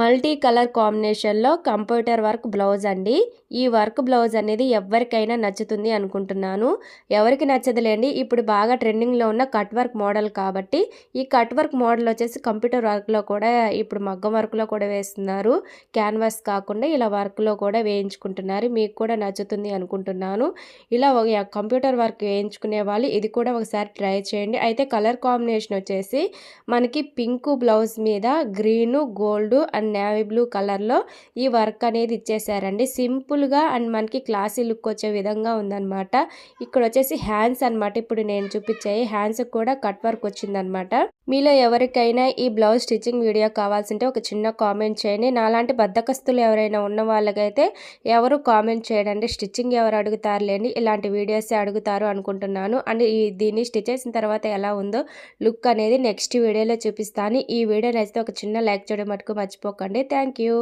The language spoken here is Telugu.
మల్టీ కలర్ కాంబినేషన్లో కంప్యూటర్ వర్క్ బ్లౌజ్ అండి. ఈ వర్క్ బ్లౌజ్ అనేది ఎవరికైనా నచ్చుతుంది అనుకుంటున్నాను. ఎవరికి నచ్చదులేండి ఇప్పుడు బాగా ట్రెండింగ్లో ఉన్న కట్ వర్క్ మోడల్ కాబట్టి ఈ కట్ వర్క్ మోడల్ వచ్చేసి కంప్యూటర్ వర్క్లో కూడా ఇప్పుడు మగ్గం వర్క్లో కూడా వేస్తున్నారు. క్యాన్వాస్ కాకుండా ఇలా వర్క్లో కూడా వేయించుకుంటున్నారు. మీకు కూడా నచ్చుతుంది అనుకుంటున్నాను. ఇలా కంప్యూటర్ వర్క్ వేయించుకునే వాళ్ళు ఇది కూడా ఒకసారి ట్రై చేయండి. అయితే కలర్ కాంబినేషన్ వచ్చేసి మనకి పింక్ బ్లౌజ్ మీద green gold and and navy blue కలర్లో ఈ వర్క్ అనేది ఇచ్చేసారండి. సింపుల్గా అండ్ మనకి క్లాసీ లుక్ వచ్చే విధంగా ఉందన్నమాట. ఇక్కడ వచ్చేసి హ్యాండ్స్ అనమాట ఇప్పుడు నేను చూపించాయి హ్యాండ్స్ కూడా కట్ వర్క్ వచ్చిందనమాట మీలో ఎవరికైనా ఈ బ్లౌజ్ స్టిచ్చింగ్ వీడియో కావాల్సింటే ఒక చిన్న కామెంట్ చేయండి. నాలాంటి బద్దకస్తులు ఎవరైనా ఉన్న వాళ్ళకైతే ఎవరు కామెంట్ చేయడండి. స్టిచ్చింగ్ ఎవరు అడుగుతారులేండి ఇలాంటి వీడియోసే అడుగుతారు అనుకుంటున్నాను. అండ్ ఈ దీన్ని స్టిచ్ చేసిన తర్వాత ఎలా ఉందో లుక్ అనేది నెక్స్ట్ వీడియోలో చూపిస్తాను. ఈ వీడియో నచ్చితే ఒక చిన్న లైక్ చేయడం మటుకు మర్చిపోకండి. Thank you.